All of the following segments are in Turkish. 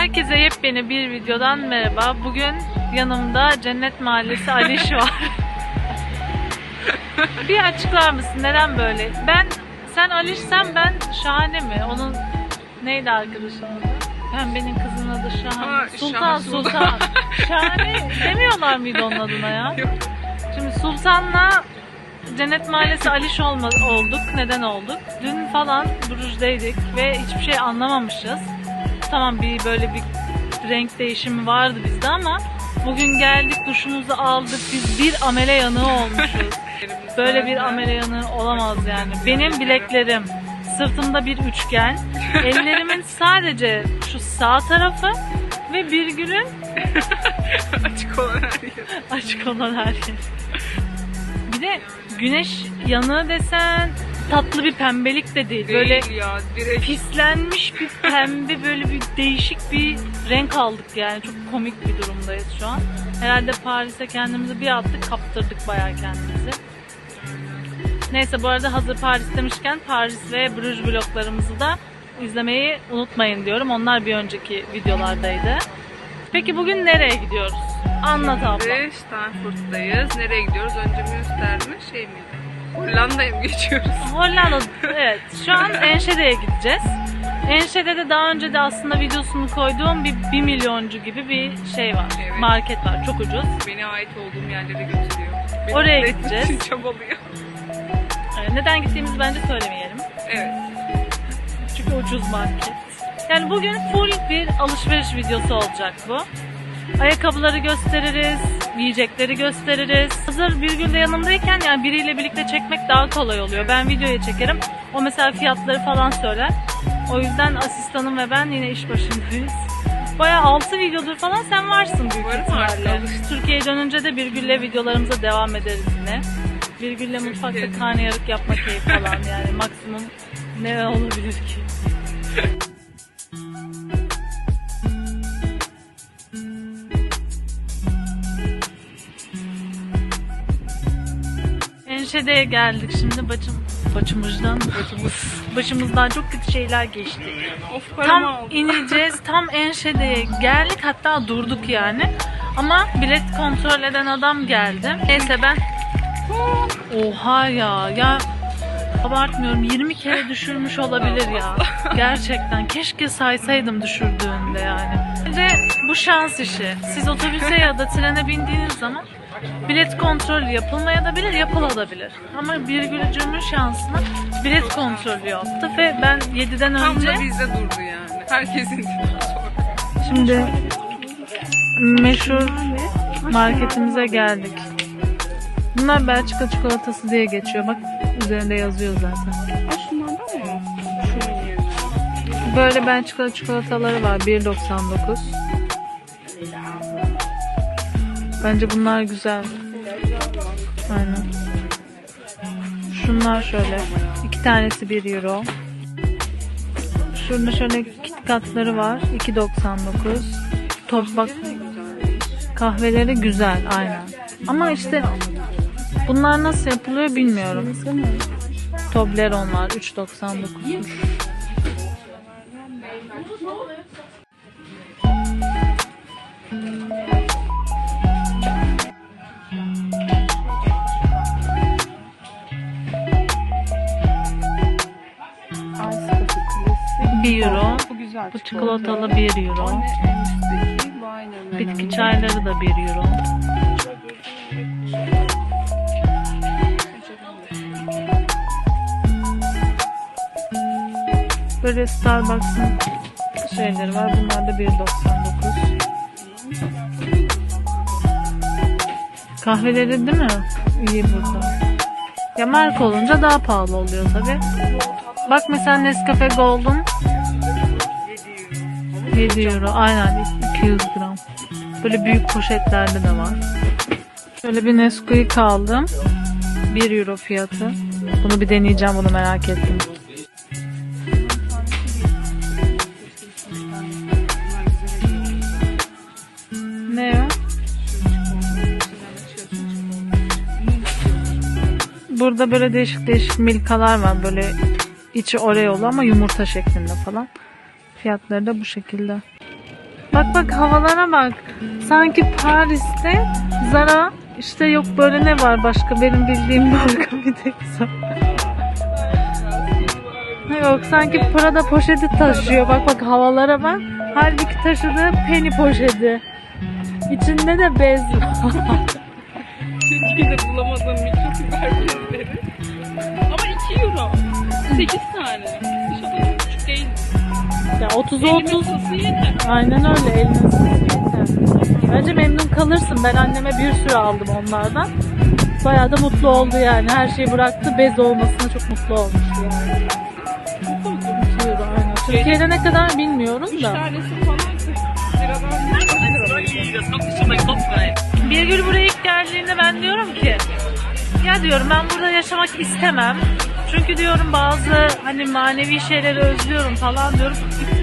Herkese yepyeni bir videodan merhaba. Bugün yanımda Cennet Mahallesi Aliş var. bir açıklar mısın neden böyle? Ben sen Aliş'sen ben Şahane mi? Onun neydi arkadaşın adı? Pembenin kızının adı Şahane. Aa, Sultan Şahan, Sultan. Şahane demiyorlar mıydı onun adına ya? Yok. Şimdi Sultan'la Cennet Mahallesi Aliş olma, olduk. Neden olduk? Dün falan Bruj'daydık ve hiçbir şey anlamamışız. Tamam bir böyle bir renk değişimi vardı bizde ama bugün geldik duşumuzu aldık. Biz bir amele yanığı olmuşuz. Böyle bir amele yanığı olamaz yani. Benim bileklerim sırtımda bir üçgen. Ellerimin sadece şu sağ tarafı ve Birgül'ün Açık olan her yer. açık olan her yer. Bir de güneş yanığı desen tatlı bir pembelik de değil. Böyle Değil ya direkt pislenmiş bir pembe böyle bir değişik bir renk aldık yani. Çok komik bir durumdayız şu an. Herhalde Paris'e kendimizi bir attık kaptırdık bayağı kendimizi. Neyse bu arada hazır Paris demişken Paris ve Bruges vloglarımızı da izlemeyi unutmayın diyorum. Onlar bir önceki videolardaydı. Peki bugün nereye gidiyoruz? Anlat abla. Şimdi Stanford'dayız. Nereye gidiyoruz? Önce Münster mi şey miydi? Hollanda'ya mı geçiyoruz? Hollanda, evet. Şu an Enşede'ye gideceğiz. Enşede'de daha önce de aslında videosunu koyduğum bir 1 milyoncu gibi bir şey var. Evet. Market var. Çok ucuz. Beni ait olduğum yerlere götürüyor. Beni Oraya mutlu gideceğiz. için çabalıyor. Ee, Neden gittiğimizi bence söylemeyelim. Evet. Çünkü ucuz market. Yani bugün full bir alışveriş videosu olacak bu. Ayakkabıları gösteririz, yiyecekleri gösteririz. Hazır bir gün de yanımdayken yani biriyle birlikte çekmek daha kolay oluyor. Ben videoya çekerim. O mesela fiyatları falan söyler. O yüzden asistanım ve ben yine iş başındayız. Bayağı 6 videodur falan sen varsın büyük Varım ihtimalle. Türkiye'ye dönünce de Birgül'le videolarımıza devam ederiz yine. Birgül'le mutfakta karnıyarık yapma keyif falan yani maksimum ne olabilir ki? Enşede'ye geldik şimdi bacım başımızdan Başımız. başımızdan çok kötü şeyler geçti. Of Tam ineceğiz, tam Enşede'ye geldik hatta durduk yani. Ama bilet kontrol eden adam geldi. Neyse ben Oha ya ya abartmıyorum 20 kere düşürmüş olabilir ya. Gerçekten keşke saysaydım düşürdüğünde yani. Bence bu şans işi. Siz otobüse ya da trene bindiğiniz zaman bilet kontrolü yapılmayabilir, yapılabilir. Ama bir gülücümün şansına bilet kontrolü yaptı ve ben 7'den Tam önce da bizde durdu yani. Herkesin. Şimdi meşhur marketimize geldik. Bunlar Belçika çikolatası diye geçiyor. Bak üzerinde yazıyor zaten. Böyle Belçika çikolataları var. 1.99. Bence bunlar güzel. Aynen. Şunlar şöyle. iki tanesi 1 euro. Şurada şöyle KitKatları var. 2.99. Top bak kahveleri güzel aynen. Ama işte bunlar nasıl yapılıyor bilmiyorum. Toblerone var 3.99. Ice 1 euro. Bu güzel. Bu çikolatalı 1 euro. Bitki çayları da 1 euro. Böyle Starbucks'ın şeyleri var. Bunlar da 1.99. Kahveleri değil mi? İyi burada. Ya marka olunca daha pahalı oluyor tabi. Bak mesela Nescafe Gold'un 7 euro. Aynen 200 gram. Böyle büyük poşetlerde de var. Şöyle bir Nesquik aldım. 1 euro fiyatı. Bunu bir deneyeceğim bunu merak ettim. Ne o? Burada böyle değişik değişik milkalar var. Böyle içi oreolu ama yumurta şeklinde falan. Fiyatları da bu şekilde. Bak bak havalara bak. Sanki Paris'te Zara işte yok böyle ne var başka benim bildiğim marka bir tek. Yok sanki Prada poşeti taşıyor. Bak bak havalara bak. Halbuki taşıdığı penny poşeti. İçinde de bez var. Türkiye'de bulamadığım mikrofiber bezleri. Ama 2 euro. 8 tane işte. 30. 30. Aynen öyle elini Bence memnun kalırsın. Ben anneme bir sürü aldım onlardan. Bayağı da mutlu oldu yani. Her şeyi bıraktı. Bez olmasına çok mutlu olmuştu yani. Mutluydu aynen. Türkiye'de ne kadar bilmiyoruz da. Bir gün buraya ilk geldiğinde ben diyorum ki ya diyorum ben burada yaşamak istemem. Çünkü diyorum bazı hani manevi şeyleri özlüyorum falan diyorum.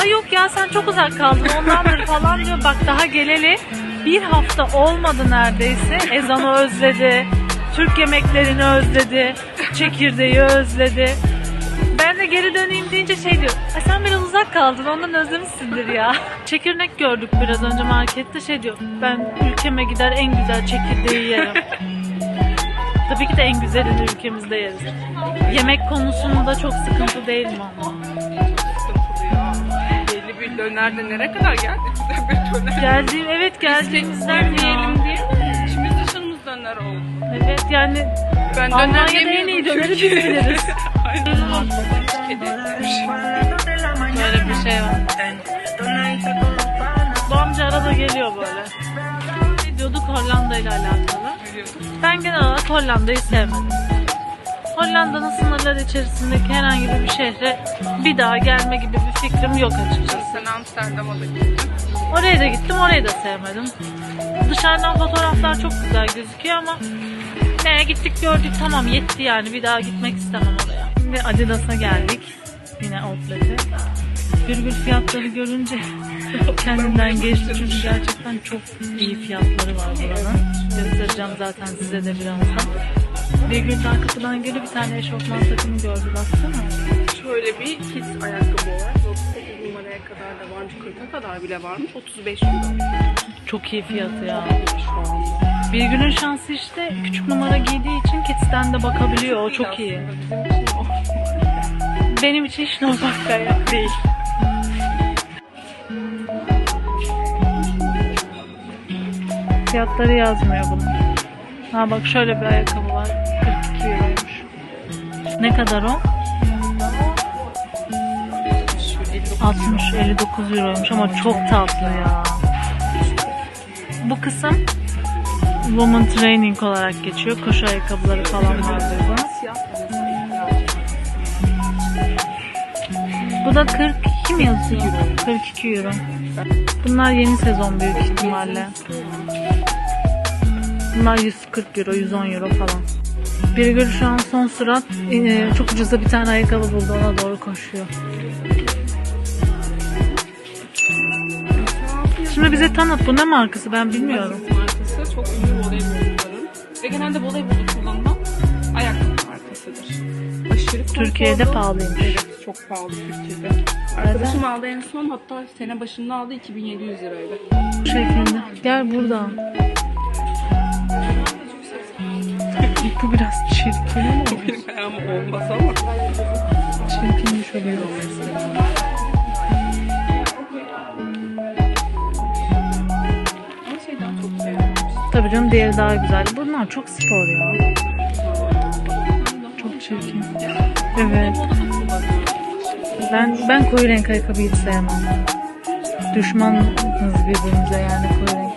Ay yok ya sen çok uzak kaldın ondandır falan diyor. Bak daha geleli bir hafta olmadı neredeyse. Ezanı özledi. Türk yemeklerini özledi. Çekirdeği özledi. Ben de geri döneyim deyince şey diyor. Ay sen biraz uzak kaldın ondan özlemişsindir ya. Çekirdek gördük biraz önce markette şey diyor. Ben ülkeme gider en güzel çekirdeği yerim. Tabii ki de en güzelini ülkemizde yeriz. Yemek konusunda çok sıkıntı değil mi ama? Belli bir dönerde nereye kadar geldik? Güzel bir döner. Geldiğim evet geldiğimizden ya. diyelim diye. İçimiz dışımız döner oldu. Evet yani Ben Almanya'da döner en iyi döneri biz biliriz. Aynen. Böyle bir şey var. Amca arada geliyor böyle. Ne diyorduk Hollanda ile alakalı? Ben genel olarak Hollanda'yı sevmedim. Hollanda'nın sınırları içerisindeki herhangi bir şehre bir daha gelme gibi bir fikrim yok açıkçası. Sen Amsterdam'a da gittin. Oraya da gittim, orayı da sevmedim. Dışarıdan fotoğraflar çok güzel gözüküyor ama ne gittik gördük tamam yetti yani bir daha gitmek istemem oraya. Şimdi Adidas'a geldik. Yine outlet'e. Virgül fiyatları görünce kendimden geçti çünkü gerçekten çok iyi fiyatları var buranın. Göstereceğim zaten size de birazdan. Virgül daha kapıdan geliyor bir tane eşofman takımı gördü baksana. Şöyle bir kids ayakkabı var. 38 numaraya kadar da varmış. 40'a kadar bile varmış. 35 euro Çok iyi fiyatı ya. şu anda. Bir günün şansı işte küçük numara giydiği için Kids'ten de bakabiliyor. O çok iyi. Benim için hiç normal bir değil. Fiyatları yazmıyor bunun. Ha bak şöyle bir ayakkabı var. 42 euroymuş. Ne kadar o? 60 59 euroymuş ama çok tatlı ya. Bu kısım Woman Training olarak geçiyor. Koşu ayakkabıları falan var burada. Bu da 42 mi yazıyor? 42 euro. Bunlar yeni sezon büyük ihtimalle. Bunlar 140 euro, 110 euro falan. Birgül şu an son sürat e, çok ucuza bir tane ayakkabı buldu ona doğru koşuyor. Şimdi bize tanıt bu ne markası ben bilmiyorum. markası çok ünlü voleybolcuların ve genelde voleybolda kullanılan ayakkabı markasıdır. Aşırı Türkiye'de pahalıymış. Evet çok pahalı Türkiye'de. Arkadaşım aldı en son hatta sene başında aldı 2700 liraydı. Bu şekilde. Gel buradan. Bu biraz çirkin ama Benim ayağım olmaz ama. çirkinmiş oluyor. Tabii canım diğeri daha güzel. Bunlar çok spor ya. Çok çirkin. Evet. Ben ben koyu renk ayakkabıyı sevmem. Düşmanız birbirimize yani koyu renk.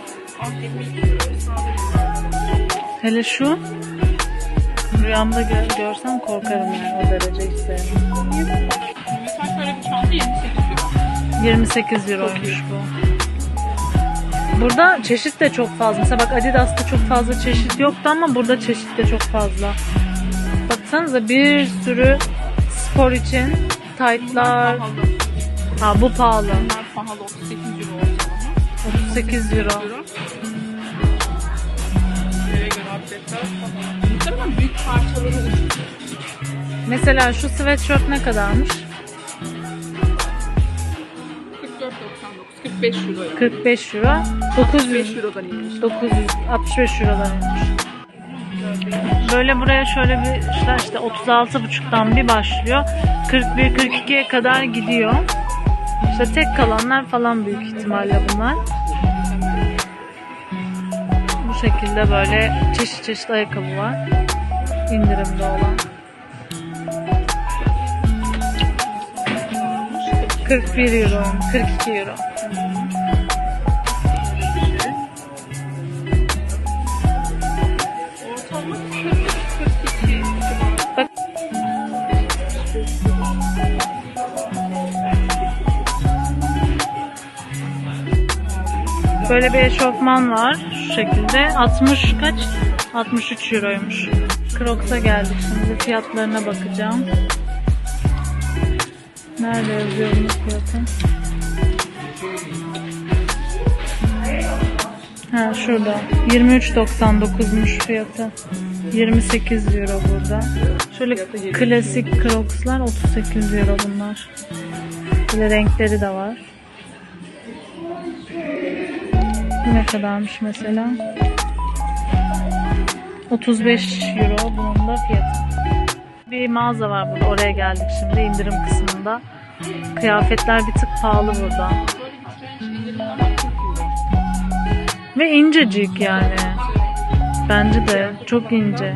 Hele şu rüyamda gö- görsem korkarım yani o derece hiç sevmem. Mesela şöyle bir çanta 28 euro. 28 euroymuş bu. Burada çeşit de çok fazla. Mesela bak Adidas'ta çok fazla çeşit yoktu ama burada çeşit de çok fazla. Baksanıza bir sürü spor için taytlar. Ha bu pahalı. Bunlar pahalı 38 euro ortalama. 38 euro. Nereye göre atletler pahalı. Muhtemelen büyük parçaları ucuz. Mesela şu sweatshirt ne kadarmış? 44.99 45 euro. 45 euro. 900 5 eurodan inmiş. 965 eurolarıymış. Böyle buraya şöyle bir işte, işte 36,5'tan bir başlıyor. 41-42'ye kadar gidiyor. İşte tek kalanlar falan büyük ihtimalle bunlar. Bu şekilde böyle çeşit çeşit ayakkabı var. İndirimde olan. 41 euro, 42 euro. Böyle bir eşofman var şu şekilde. 60 kaç? 63 euroymuş. Crocs'a geldik şimdi fiyatlarına bakacağım. Nerede yazıyor bunun fiyatı? Ha şurada. 23.99'muş fiyatı. 28 euro burada. Şöyle klasik Crocs'lar 38 euro bunlar. Böyle renkleri de var. Ne kadarmış mesela? 35 euro bunun da fiyatı. Bir mağaza var burada. Oraya geldik şimdi indirim kısmında. Kıyafetler bir tık pahalı burada. Ve incecik yani. Bence de çok ince.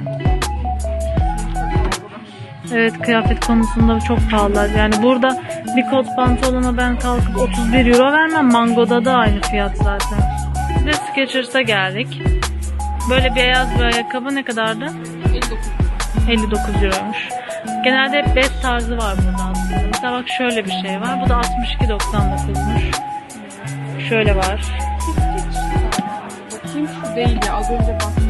Evet kıyafet konusunda çok pahalı. Yani burada bir kot pantolona ben kalkıp 31 euro vermem. Mango'da da aynı fiyat zaten. De Skechers'a geldik. Böyle beyaz bir ayakkabı ne kadardı? 59 59 euroymuş. Genelde hep bez tarzı var burada aslında. Mesela bak şöyle bir şey var. Bu da 62.99'muş. Şöyle var. Bakayım şu değil ya az önce baktım.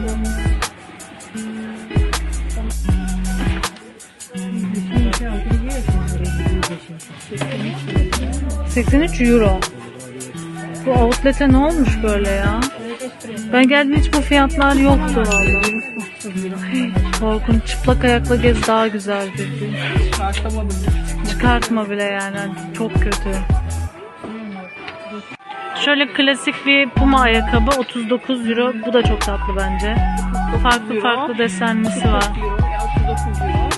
83 euro. Bu outlet'e ne olmuş böyle ya? Ben geldiğimde hiç bu fiyatlar yoktu vallahi. Korkunç. Çıplak ayakla gez daha güzel dedi. Çıkartamadım. Çıkartma bile yani. Çok kötü. Şöyle klasik bir puma ayakkabı 39 euro. Bu da çok tatlı bence. Farklı farklı desenlisi var. 49 euro ya 39 euro.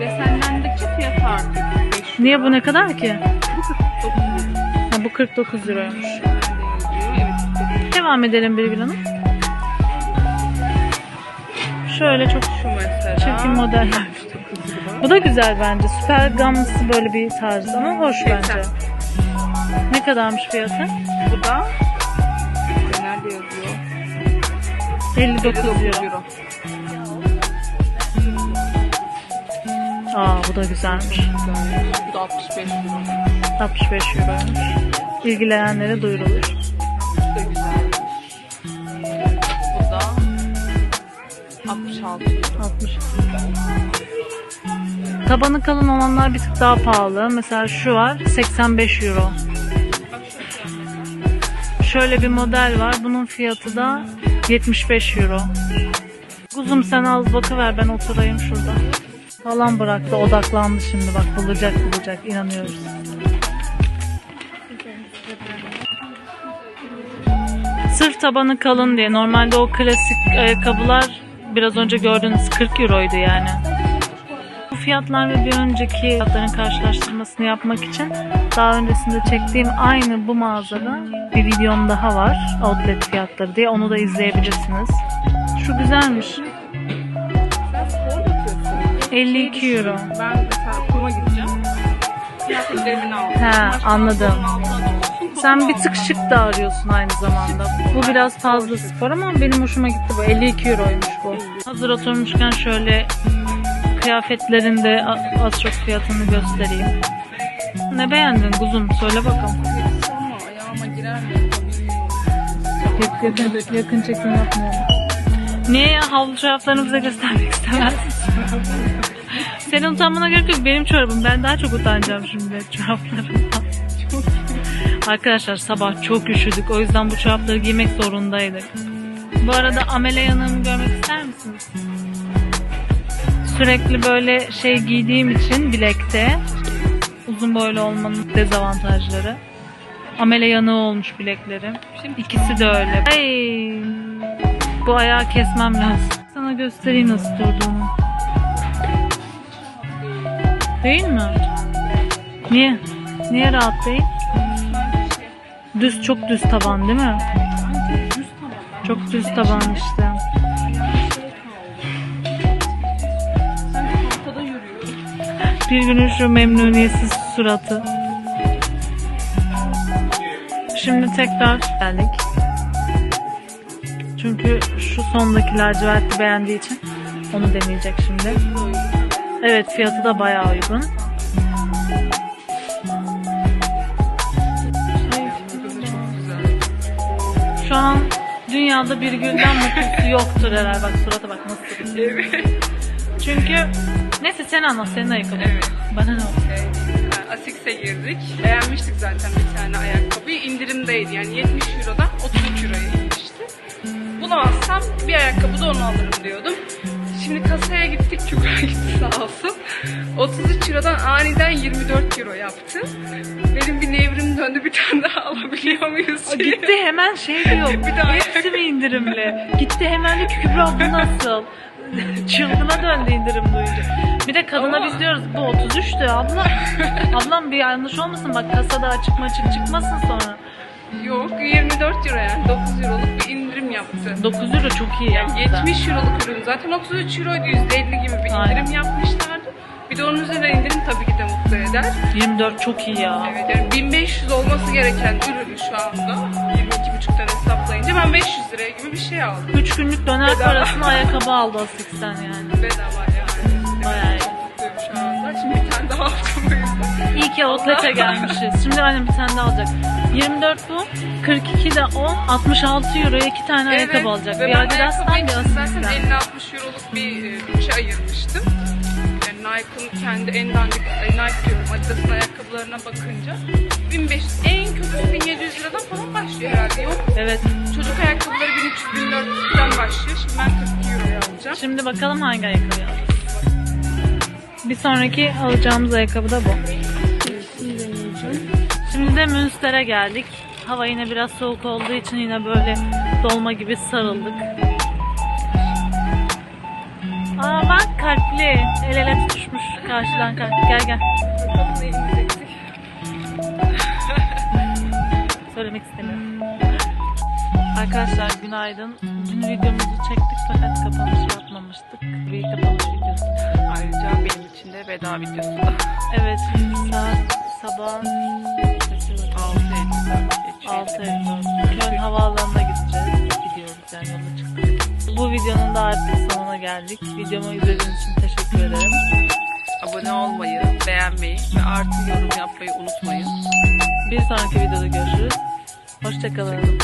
Desenlendikçe fiyat artıyor. 5 Niye bu ne kadar ki? Bu 49 euro. Ha, bu 49 euroymuş. Nerede yazıyor? Evet 49 Devam edelim Birgül Hanım. Şöyle çok Şu mesela. çirkin modeller. Bu da güzel bence. Süper gamlısı böyle bir tarz ama hoş bence. Ne kadarmış fiyatı? Bu da nerede yazıyor? 59 euro. Aa bu da güzelmiş. Bu da 65 euro. 65 euroymuş. İlgilenenlere duyurulur. Bu da güzelmiş. Bu da 66 euro. 60. Tabanı kalın olanlar bir tık daha pahalı. Mesela şu var 85 euro. Şöyle bir model var. Bunun fiyatı da 75 euro. Kuzum sen az bakıver ben oturayım şurada. Falan bıraktı odaklandı şimdi bak bulacak bulacak inanıyoruz. Sırf tabanı kalın diye normalde o klasik ayakkabılar biraz önce gördüğünüz 40 euroydu yani. Bu fiyatlar ve bir önceki fiyatların karşılaştırmasını yapmak için daha öncesinde çektiğim aynı bu mağazada bir videom daha var. Outlet fiyatları diye onu da izleyebilirsiniz. Şu güzelmiş. Sen spor yapıyorsun. 52 euro. Ben mesela kuruma gideceğim. Kıyafetlerimi aldım. He, anladım. Sen bir tık şık da arıyorsun aynı zamanda. Bu biraz fazla spor ama benim hoşuma gitti bu. 52 euroymuş bu. Hazır oturmuşken şöyle kıyafetlerin de az çok fiyatını göstereyim. Ne beğendin kuzum? Söyle bakalım. Ayağıma girer mi? Yakın, yakın, çekim yapmayalım. Niye ya? Havlu çoraplarını bize göstermek istemez. Senin utanmana gerek yok. Benim çorabım. Ben daha çok utanacağım şimdi çoraplarımdan. Arkadaşlar sabah çok üşüdük. O yüzden bu çorapları giymek zorundaydık. Bu arada Amele yanığımı görmek ister misiniz? Sürekli böyle şey giydiğim için bilekte uzun boylu olmanın dezavantajları. Amele yanığı olmuş bileklerim. Şimdi İkisi de öyle. Ay. Bu ayağı kesmem lazım. Sana göstereyim nasıl durduğunu. Değil mi? Niye? Niye rahat değil? Düz çok düz taban değil mi? Çok düz taban işte. Bir günün şu memnuniyetsiz suratı. Şimdi tekrar geldik. Çünkü şu sondaki laciverti beğendiği için onu deneyecek şimdi. Evet fiyatı da bayağı uygun. Şu an dünyada bir gülden mutlusu yoktur herhalde. Bak surata bak nasıl. Evet. Çünkü neyse sen anlat senin ayakkabın. Evet. Bana ne oldu? Ee, Asics'e girdik. Beğenmiştik zaten bir tane ayakkabıyı. İndirimdeydi yani 70 Euro'dan 33 Euro'ya inmişti. Bulamazsam bir ayakkabı da onu alırım diyordum. Şimdi kasaya gittik Kübra gitti sağ olsun. 33 Euro'dan aniden 24 Euro yaptı. Benim bir nevrim döndü bir tane daha alabiliyor muyuz? Diye. Gitti hemen şey diyor. Bir daha Hepsi mi indirimli? Gitti hemen de Kübra bu nasıl? Çılgına döndü indirim duyunca. Bir de kadına Ama- biz diyoruz bu 33'tü abla. Ablam bir yanlış olmasın bak kasada açık maçık çıkmasın sonra. Yok 24 Euro yani 9 Euro'luk bir indirim yaptı. 9 euro çok iyi Yani yaptı. 70 euroluk ürün zaten 33 euroydu %50 gibi bir Aynen. indirim yapmışlardı. Bir de onun üzerine indirim tabii ki de mutlu eder. 24 çok iyi ya. Evet yani 1500 olması gereken ürünü şu anda 22,5'tan hesaplayınca ben 500 liraya gibi bir şey aldım. 3 günlük döner Bedava. parasını ayakkabı aldı Asics'ten yani. Bedava yani. Bayağı iyi. Mutluyum şu. Şimdi bir tane daha aldım. İyi ki outlet'e gelmişiz. Şimdi annem bir tane daha alacak. 24 bu. 42 de o. 66 euroya iki tane ayakkabı alacak. Ve Bir Adidas'tan bir için zaten Asics'ten. 50-60 euroluk bir e, bütçe ayırmıştım. Yani Nike'ın kendi en dandik, ay Nike diyorum Adidas'ın ayakkabılarına bakınca 1500, en kötüsü 1700 liradan falan başlıyor herhalde. Yok Evet. çocuk ayakkabıları 1300-1400'den başlıyor. Şimdi ben 42 euroya alacağım. Şimdi bakalım hangi ayakkabıyı alacağız. Bir sonraki alacağımız ayakkabı da bu. De Münster'e geldik. Hava yine biraz soğuk olduğu için yine böyle dolma gibi sarıldık. Aa bak kalpli. El ele tutuşmuş karşıdan kalp. Gel gel. Söylemek istemiyorum. Arkadaşlar günaydın. Dün videomuzu çektik fakat kapanış yapmamıştık. Bir kapanış videosu. Ayrıca benim için de veda videosu da Evet saat sabah 6 6.54. Köln havaalanına gideceğiz. Gidiyoruz yani yola çıktık. Bu videonun da artık sonuna geldik. Videomu izlediğiniz için teşekkür ederim. Abone olmayı, beğenmeyi ve artı yorum yapmayı unutmayın. Bir sonraki videoda görüşürüz. Hoşçakalın.